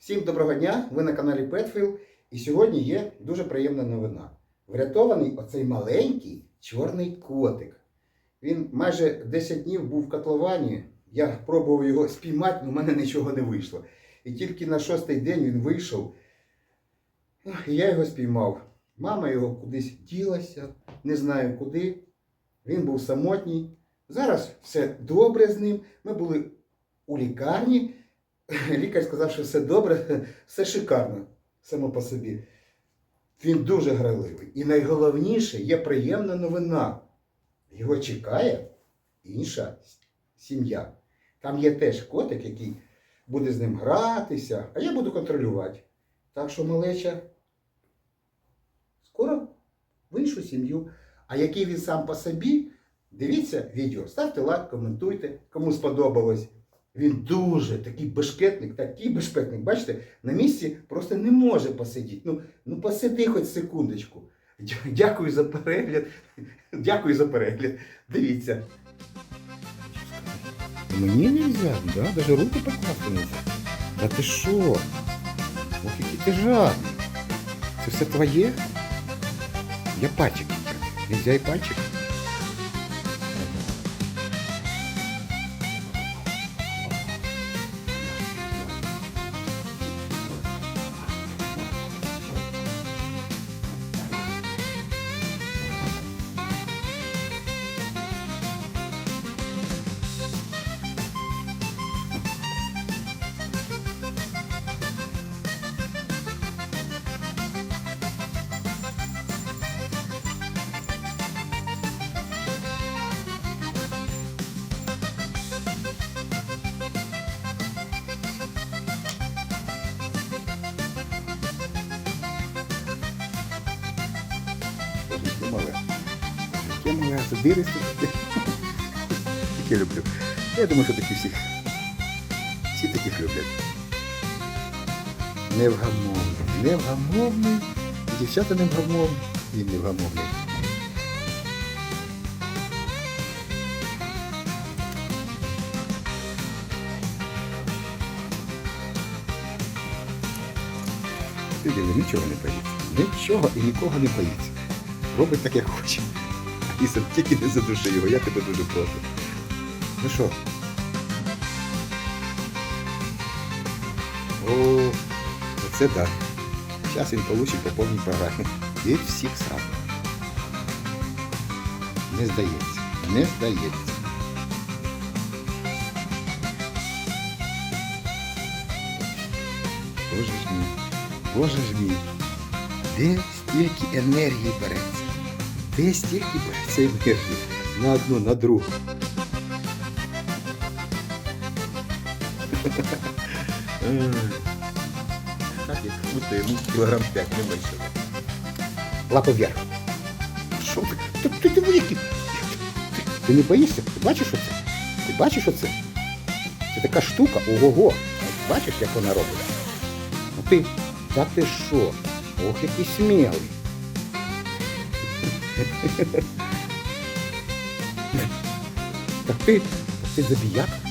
Всім доброго дня! Ви на каналі Petfield. І сьогодні є дуже приємна новина. Врятований оцей маленький чорний котик. Він майже 10 днів був в котловані. Я пробував його спіймати, але в мене нічого не вийшло. І тільки на шостий день він вийшов. І я його спіймав. Мама його кудись ділася, не знаю куди. Він був самотній. Зараз все добре з ним. Ми були у лікарні. Лікар сказав, що все добре, все шикарно само по собі. Він дуже грайливий. І найголовніше є приємна новина. Його чекає інша сім'я. Там є теж котик, який буде з ним гратися, а я буду контролювати. Так що, малеча, скоро в іншу сім'ю. А який він сам по собі, дивіться відео, ставте лайк, коментуйте, кому сподобалось. Він дуже такий бешкетник, такий бешкетник. Бачите, на місці просто не може посидіти. Ну, ну посиди хоч секундочку. Дякую за перегляд. Дякую за перегляд. Дивіться. Мені не можна, да? Навіть руки покласти не можна. Та ти що? Ох, який ти жадний. Це все твоє? Я пальчик. Нельзя і пальчик. Мале, задиристе. Таке люблю. Я думаю, що такі всі. Всі таких люблять. Невгамовний. Невгамовний. Дівчата невгамовні. Він невгамовний. Диви, нічого не боїться. Нічого і нікого не боїться. Робить так, як хоче. Іса, тільки не задуши його, я тебе дуже прошу. Ну що? О, оце так. Зараз він получить по повній програмі. Від всіх сам. Не здається. Не здається. Боже ж мій. Боже ж мій. Де стільки енергії береться? Де стільки береться енергії? На одну, на другу. Так як йому кілограм 5 не менше. Лапа вверх. Що ти? Ти, ти який. Ти, ти не боїшся? Ти бачиш оце? Ти бачиш оце? Це така штука, ого-го. Бачиш, як вона робить? Ну ти, та ти що? Ох, який смілий. Так ти, ти забіяк?